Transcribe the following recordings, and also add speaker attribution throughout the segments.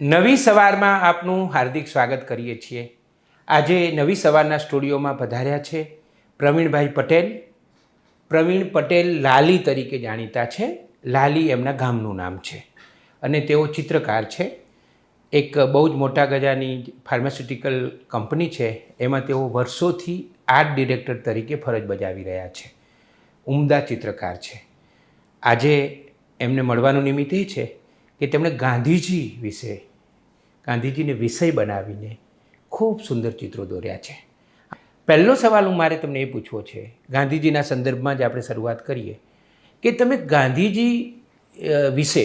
Speaker 1: નવી સવારમાં આપનું હાર્દિક સ્વાગત કરીએ છીએ. આજે નવી સવારના સ્ટુડિયોમાં પધાર્યા છે પ્રવીણભાઈ પટેલ. પ્રવીણ પટેલ લાલી તરીકે જાણીતા છે. લાલી એમના ગામનું નામ છે અને તેઓ ચિત્રકાર છે. એક બહુ જ મોટા ગજાની ફાર્માસ્યુટિકલ કંપની છે. એમાં તેઓ વર્ષોથી આર્ટ ડિરેક્ટર તરીકે ફરજ બજાવી રહ્યા છે. ઉમદા ચિત્રકાર છે. આજે એમને મળવાનું નિમિત્ત છે. કે તેમણે ગાંધીજી વિશે, ગાંધીજીને વિષય બનાવીને ખૂબ સુંદર ચિત્રો દોર્યા છે. પહેલો સવાલ હું મારે તમને એ પૂછવો છે, ગાંધીજીના સંદર્ભમાં જ આપણે શરૂઆત કરીએ, કે તમે ગાંધીજી વિશે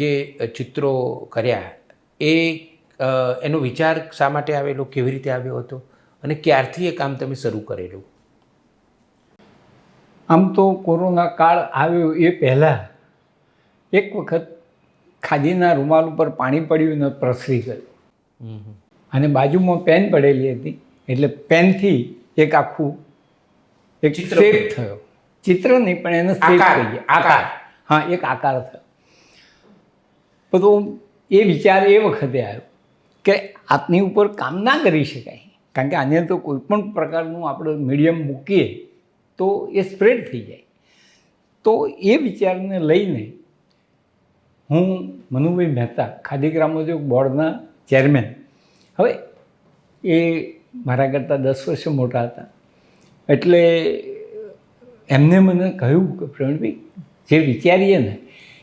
Speaker 1: જે ચિત્રો કર્યા, એ એનો વિચાર શા માટે આવેલો, કેવી રીતે આવ્યો હતો, અને ક્યારથી એ કામ તમે શરૂ કરેલું?
Speaker 2: આમ તો કોરોના કાળ આવ્યો એ પહેલાં, એક વખત ખાદીના રૂમાલ ઉપર પાણી પડ્યું ને પ્રસરી ગયું. અને બાજુમાં પેન પડેલી હતી એટલે પેનથી એક આખું એક શેપ થયો. ચિત્ર નહીં પણ એને શેપ
Speaker 1: આકાર.
Speaker 2: હા એક આકાર થયો. બધો એ વિચાર એ વખતે આવ્યો કે આપની ઉપર કામ ના કરી શકાય. કારણ કે આને તો કોઈ પણ પ્રકારનું આપણે મીડિયમ મૂકીએ તો એ સ્પ્રેડ થઈ જાય. તો એ વિચારને લઈને હું મનુભાઈ મહેતા, ખાદી ગ્રામોદ્યોગ બોર્ડના ચેરમેન. હવે એ મારા કરતાં દસ વર્ષે મોટા હતા. એટલે એમને મને કહ્યું કે, પ્રવીણભાઈ, જે વિચારીએ ને,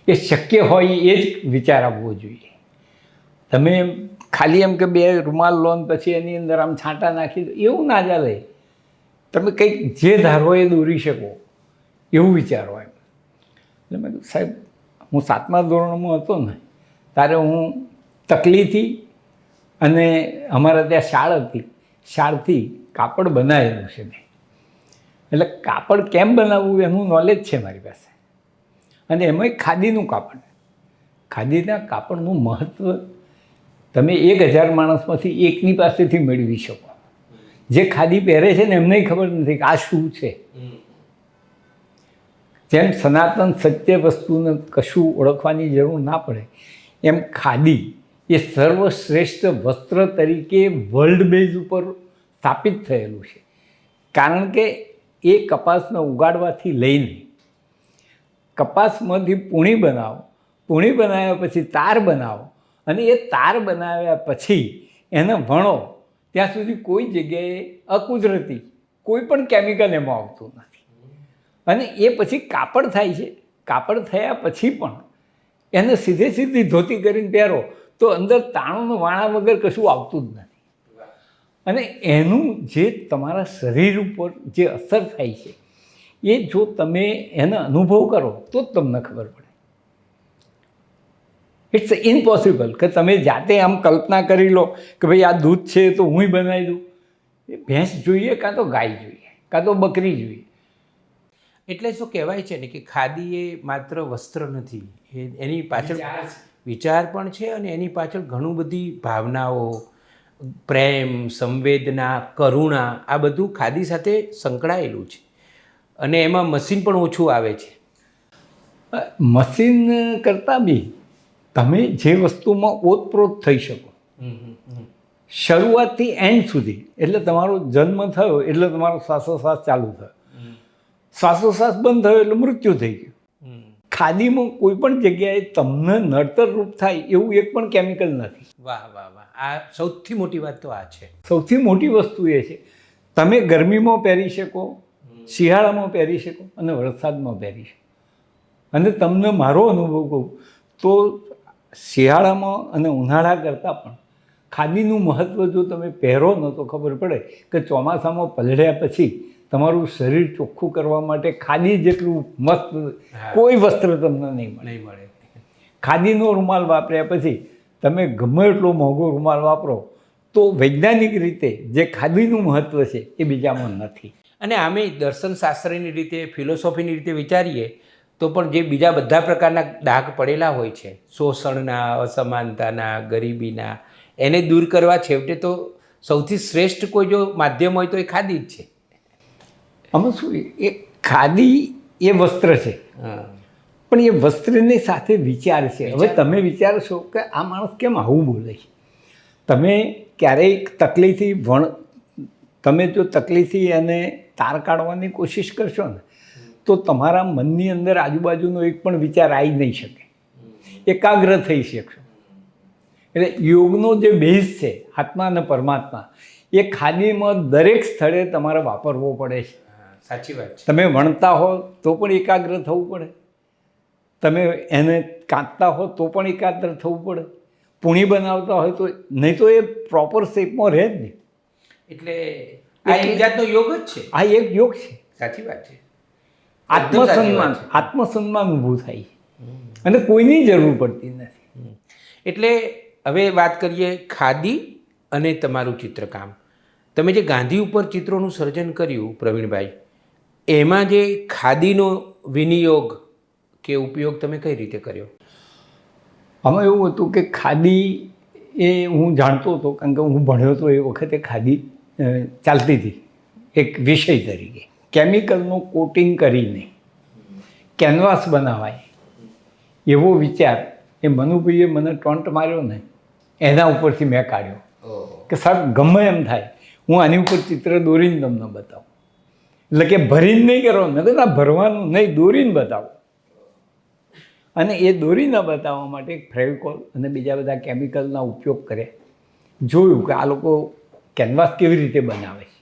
Speaker 2: એ શક્ય હોય એ જ વિચાર આવવો જોઈએ. તમે ખાલી એમ કે બે રૂમાલ લો ને પછી એની અંદર આમ છાંટા નાખી દો, એવું ના ચાલે. તમે કંઈક જે ધારો એ દોરી શકો, એવું વિચારો એમ. એટલે મેં સાહેબ હું સાતમા ધોરણમાં હતો ને, ત્યારે હું તકલીથી અને અમારા ત્યાં શાળ હતી, શાળથી કાપડ બનાવેલું છે મેં. એટલે કાપડ કેમ બનાવવું એનું નોલેજ છે મારી પાસે. અને એમાંય ખાદીનું કાપડ. ખાદીના કાપડનું મહત્ત્વ તમે એક હજાર માણસમાંથી એકની પાસેથી મેળવી શકો. જે ખાદી પહેરે છે ને એમને ખબર નથી કે આ શું છે. જેમ સનાતન સત્ય વસ્તુને કશું ઓળખવાની જરૂર ના પડે, એમ ખાદી એ સર્વશ્રેષ્ઠ વસ્ત્ર તરીકે વર્લ્ડ બેઝ ઉપર સ્થાપિત થયેલું છે. કારણ કે એ કપાસને ઉગાડવાથી લઈને કપાસમાંથી પૂણી બનાવો, પૂણી બનાવ્યા પછી તાર બનાવો અને એ તાર બનાવ્યા પછી એને વણો, ત્યાં સુધી કોઈ જગ્યાએ અકુદરતી કોઈ પણ કેમિકલ એમાં આવતું નથી. અને એ પછી કાપડ થાય છે. કાપડ થયા પછી પણ એને સીધે સીધી ધોતી કરીને પહેરો તો અંદર તાણું વાણા વગર કશું આવતું જ નથી. અને એનું જે તમારા શરીર ઉપર જે અસર થાય છે, એ જો તમે એનો અનુભવ કરો તો જ તમને ખબર પડે. ઇટ્સ ઇમ્પોસિબલ કે તમે જાતે આમ કલ્પના કરી લો કે ભાઈ આ દૂધ છે તો હુંય બનાવી દઉં. એ ભેંસ જોઈએ કાં તો ગાય જોઈએ, કાં તો બકરી જોઈએ.
Speaker 1: એટલે શું કહેવાય છે ને કે ખાદી એ માત્ર વસ્ત્ર નથી. એ એની પાછળ વિચાર પણ છે અને એની પાછળ ઘણું બધી ભાવનાઓ પ્રેમ સંવેદના કરુણા આ બધું ખાદી સાથે સંકળાયેલું છે. અને એમાં મશીન પણ ઓછું આવે છે.
Speaker 2: મશીન કરતાં બી તમે જે વસ્તુમાં ઓતપ્રોત થઈ શકો. શરૂઆતથી એન્ડ સુધી એટલે તમારો જન્મ થયો એટલે તમારો શ્વાસોશ્વાસ ચાલુ થયો. શ્વાસોશ્વાસ બંધ થયો એટલે મૃત્યુ થઈ ગયું. ખાદીમાં કોઈ પણ જગ્યાએ તમને નડતર રૂપ થાય એવું એક પણ કેમિકલ નથી.
Speaker 1: વાહ વાહ વાહ. આ સૌથી મોટી વાત તો આ છે.
Speaker 2: સૌથી મોટી વસ્તુ એ છે તમે ગરમીમાં પહેરી શકો શિયાળામાં પહેરી શકો અને વરસાદમાં પહેરી શકો. અને તમને મારો અનુભવ કહું તો શિયાળામાં અને ઉનાળા કરતાં પણ ખાદીનું મહત્ત્વ જો તમે પહેરો ન તો ખબર પડે કે ચોમાસામાં પલળ્યા પછી તમારું શરીર ચોખ્ખું કરવા માટે ખાદી જેટલું મસ્ત કોઈ વસ્ત્ર તમને નહીં મળે.
Speaker 1: નહીં મળે.
Speaker 2: ખાદીનો રૂમાલ વાપર્યા પછી તમે ગમે એટલો મોંઘો રૂમાલ વાપરો તો વૈજ્ઞાનિક રીતે જે ખાદીનું મહત્ત્વ છે એ બીજામાં નથી.
Speaker 1: અને આમે દર્શનશાસ્ત્રની રીતે ફિલોસોફીની રીતે વિચારીએ તો પણ જે બીજા બધા પ્રકારના ડાઘ પડેલા હોય છે શોષણના અસમાનતાના ગરીબીના એને દૂર કરવા છેવટે તો સૌથી શ્રેષ્ઠ કોઈ જો માધ્યમ હોય તો એ ખાદી જ છે.
Speaker 2: આમાં શું એ ખાદી એ વસ્ત્ર છે. પણ એ વસ્ત્રની સાથે વિચાર છે. હવે તમે વિચારશો કે આ માણસ કેમ આવું બોલે છે? તમે ક્યારેય તકલીફથી વણ તમે જો તકલીફથી એને તાર કાઢવાની કોશિશ કરશો ને તો તમારા મનની અંદર આજુબાજુનો એક પણ વિચાર આવી નહીં શકે. એકાગ્ર થઈ શકશો. એટલે યોગનો જે બેઝ છે આત્મા અને પરમાત્મા એ ખાદીમાં દરેક સ્થળે તમારે વાપરવો પડે છે.
Speaker 1: સાચી વાત
Speaker 2: તમે વણતા હો તો પણ એકાગ્ર થવું પડે. તમે એને કાંતતા હો તો પણ એકાગ્ર થવું પડે. પૂણી બનાવતા હોય તો નહીં તો એ પ્રોપર શેપમાં રહે જ નહીં.
Speaker 1: એટલે આ એક જાતનો યોગ જ છે.
Speaker 2: આ એક યોગ છે.
Speaker 1: સાચી વાત છે.
Speaker 2: આત્મસન્માન આત્મસન્માન ઊભું થાય છે. અને કોઈની જરૂર પડતી નથી.
Speaker 1: એટલે હવે વાત કરીએ ખાદી અને તમારું ચિત્રકામ. તમે જે ગાંધી ઉપર ચિત્રોનું સર્જન કર્યું પ્રવીણભાઈ એમાં જે ખાદીનો વિનિયોગ કે ઉપયોગ તમે કઈ રીતે કર્યો?
Speaker 2: આમાં એવું હતું કે ખાદી એ હું જાણતો હતો કારણ કે હું ભણ્યો હતો એ વખતે ખાદી ચાલતી હતી. એક વિષય તરીકે. કેમિકલનું કોટિંગ કરીને કેનવાસ બનાવાય એવો વિચાર એ મનુભાઈએ મને ટોન્ટ માર્યો ને એના ઉપરથી મેં કાઢ્યો. કે સાહેબ ગમે એમ થાય. હું આની ઉપર ચિત્ર દોરીને તમને બતાવું. એટલે કે ભરીને નહીં કરવાનું મેં ના ભરવાનું નહીં દોરીને બતાવો. અને એ દોરીને બતાવવા માટે એક ફેવિકોલ અને બીજા બધા કેમિકલના ઉપયોગ કરે. જોયું કે આ લોકો કેનવાસ કેવી રીતે બનાવે છે.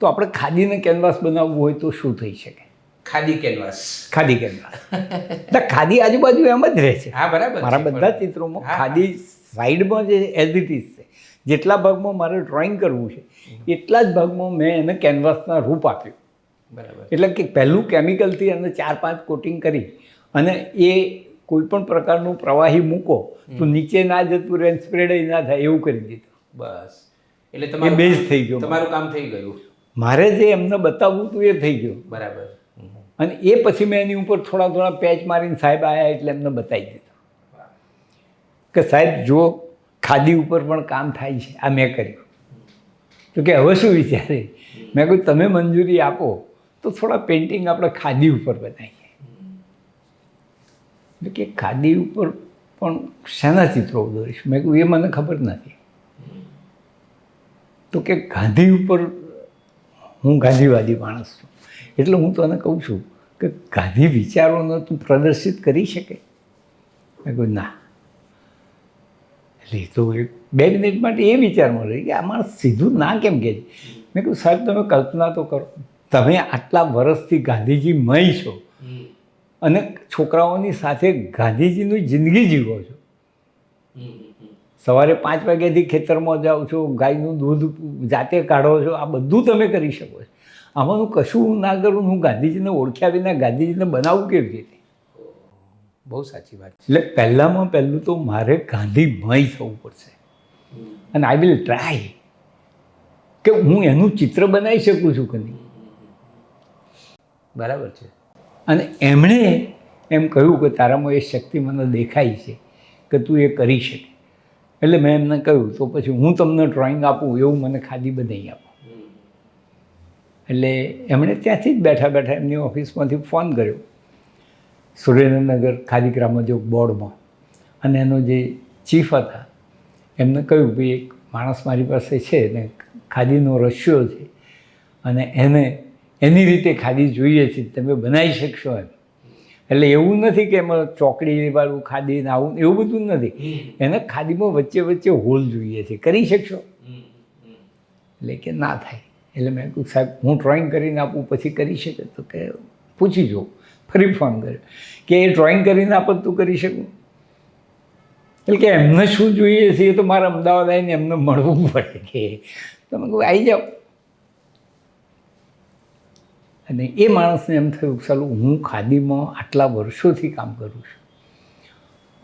Speaker 2: તો આપણે ખાદીને કેનવાસ બનાવવું હોય તો શું થઈ શકે?
Speaker 1: ખાદી કેનવાસ.
Speaker 2: ખાદી કેનવાસ. ખાદી આજુબાજુ એમ જ રહે છે.
Speaker 1: હા બરાબર
Speaker 2: મારા બધા ચિત્રોમાં ખાદી સાઈડમાં જે એઝ ઇટ ઇઝ છે. જેટલા ભાગમાં મારે ડ્રોઈંગ કરવું છે એટલા જ ભાગમાં મેં એને કેનવાસના રૂપ આપ્યું.
Speaker 1: બરાબર.
Speaker 2: એટલે કે પહેલું કેમિકલથી એને ચાર પાંચ કોટિંગ કરી અને એ કોઈ પણ પ્રકારનું પ્રવાહી મૂકો તો નીચે ના જતું રહે સ્પ્રેડ ના થાય એવું કરી દીધું.
Speaker 1: બસ. એટલે
Speaker 2: તમે
Speaker 1: તમારું
Speaker 2: બેઝ થઈ ગયો
Speaker 1: તમારું કામ થઈ ગયું.
Speaker 2: મારે જે એમને બતાવવું હતું એ થઈ ગયું.
Speaker 1: બરાબર.
Speaker 2: અને એ પછી મેં એની ઉપર થોડા થોડા પેચ મારીને સાહેબ આવ્યા એટલે એમને બતાવી દીધું. કે સાહેબ જુઓ ખાદી ઉપર પણ કામ થાય છે. આ મેં કર્યું. તો કે હવે શું વિચારે? મેં કહ્યું, તમે મંજૂરી આપો, તો થોડા પેઇન્ટિંગ આપણે ખાદી ઉપર બનાવીએ. કે ખાદી ઉપર પણ શેના ચિત્રો દોરીશ? મેં કહ્યું, એ મને ખબર નથી. તો કે ગાંધી ઉપર હું ગાંધીવાદી માણસ છું. એટલે હું તને કહું છું કે ગાંધી વિચારોને તું પ્રદર્શિત કરી શકે? મેં કહ્યું, ના. એટલે તો બે મિનિટ માટે એ વિચારમાં રહી કે આ માણસ સીધું ના કેમ કહે છે? મેં કહ્યું સાહેબ તમે કલ્પના તો કરો. તમે આટલા વર્ષથી ગાંધીજી મય છો અને છોકરાઓની સાથે ગાંધીજીની જિંદગી જીવો છો. સવારે પાંચ વાગ્યાથી ખેતરમાં જાઓ છો ગાયનું દૂધ જાતે કાઢો છો આ બધું તમે કરી શકો છો. આમાંનું કશું ના કરું હું ગાંધીજીને ઓળખ્યા વિના ગાંધીજીને બનાવું કેવી રીતે
Speaker 1: બહુ સાચી વાત
Speaker 2: એટલે પહેલાંમાં પહેલું તો મારે ગાંધીમય થવું પડશે. અને આઈ વિલ ટ્રાય કે હું એનું ચિત્ર બનાવી શકું છું કે નહીં.
Speaker 1: બરાબર છે.
Speaker 2: અને એમણે એમ કહ્યું કે તારામાં એ શક્તિ મને દેખાય છે કે તું એ કરી શકે. એટલે મેં એમને કહ્યું તો પછી હું તમને ડ્રોઈંગ આપું એવું મને ખાદી બનાવી આપો. એટલે એમણે ત્યાંથી જ બેઠા બેઠા એમની ઓફિસમાંથી ફોન કર્યો. સુરેન્દ્રનગર ખાદી ગ્રામોદ્યોગ બોર્ડમાં. અને એનો જે ચીફ હતા એમને કહ્યું કે એક માણસ મારી પાસે છે ને ખાદીનો રશિયો છે. અને એને એની રીતે ખાદી જોઈએ છે તમે બનાવી શકશો એમ. એટલે એવું નથી કે એમાં ચોકડીવાળું ખાદી ને આવું એવું બધું નથી. એને ખાદીમાં વચ્ચે વચ્ચે હોલ જોઈએ છે. કરી શકશો? એટલે કે ના થાય. એટલે મેં કહ્યું સાહેબ હું ડ્રોઈંગ કરીને આપું પછી કરી શકે. તો કે પૂછી જો ફરી ફોન કર્યો. કે એ ડ્રોઈંગ કરીને આપત તું કરી શકું? એટલે કે એમને શું જોઈએ છે એ તો મારે અમદાવાદ આવીને એમને મળવું પડે કે તમે કહું આવી જાઓ. અને એ માણસને એમ થયું કે ચાલો હું ખાદીમાં આટલા વર્ષોથી કામ કરું છું.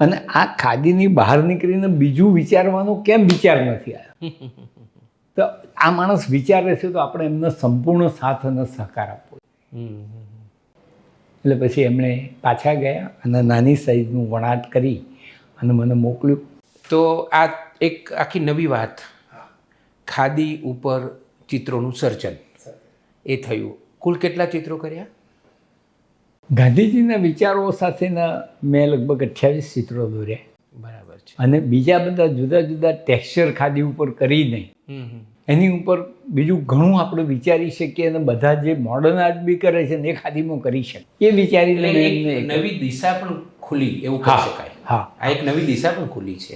Speaker 2: અને આ ખાદીની બહાર નીકળીને બીજું વિચારવાનો કેમ વિચાર નથી આવ્યો? તો આ માણસ વિચારે છે તો આપણે એમને સંપૂર્ણ સાથ અને સહકાર આપવો એટલે પછી એમણે પાછા ગયા અને નાની સાઈઝનું વણાટ કરી અને મને મોકલ્યું.
Speaker 1: તો આ એક આખી નવી વાત. ખાદી ઉપર ચિત્રોનું સર્જન. એ થયું. કુલ કેટલા ચિત્રો કર્યા?
Speaker 2: ગાંધીજીના વિચારો સાથેના મેં લગભગ અઠ્યાવીસ ચિત્રો દોર્યા.
Speaker 1: બરાબર છે.
Speaker 2: અને બીજા બધા જુદા જુદા ટેક્સચર ખાદી ઉપર કરીને. એની ઉપર બીજું ઘણું આપણે વિચારી શકીએ અને બધા જે મોડર્ન આર્ટ બી કરે છે ને એ ખાદીમાં કરી શકે એ વિચારીને
Speaker 1: એક
Speaker 2: એમને
Speaker 1: નવી દિશા પણ ખુલી એવું કહી શકાય.
Speaker 2: હા.
Speaker 1: આ એક નવી દિશા પણ ખુલી છે.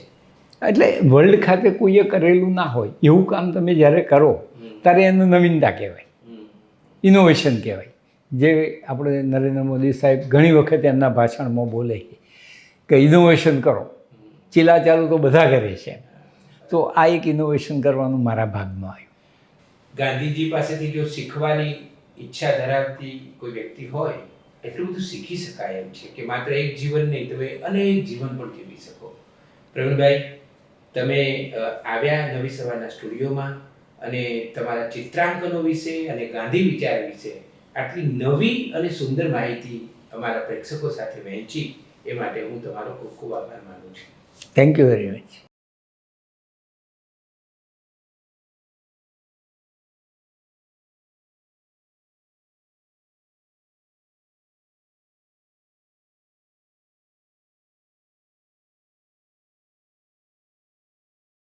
Speaker 2: એટલે વર્લ્ડ ખાતે કોઈએ કરેલું ના હોય એવું કામ તમે જ્યારે કરો ત્યારે એનું નવીનતા કહેવાય. ઇનોવેશન કહેવાય. જે આપણે નરેન્દ્ર મોદી સાહેબ ઘણી વખત એમના ભાષણમાં બોલે કે ઇનોવેશન કરો. ચીલા ચાલુ તો બધા કરે છે. તો આ એક ઇનોવેશન કરવાનું મારા ભાગમાં આવ્યું.
Speaker 1: ગાંધીજી પાસેથી જો શીખવાની ઈચ્છા ધરાવતી કોઈ વ્યક્તિ હોય એટલું બધું શીખી શકાય એમ છે કે માત્ર એક જીવન નહીં તમે અનેક જીવન પણ જીવી શકો. પ્રવીણભાઈ તમે આવ્યા નવી સવારના સ્ટુડિયોમાં અને તમારા ચિત્રાંકનો વિશે અને ગાંધી વિચાર વિશે આટલી નવી અને સુંદર માહિતી અમારા પ્રેક્ષકો સાથે વહેંચી એ માટે હું તમારો ખૂબ ખૂબ આભાર માનું છું.
Speaker 2: Thank you very much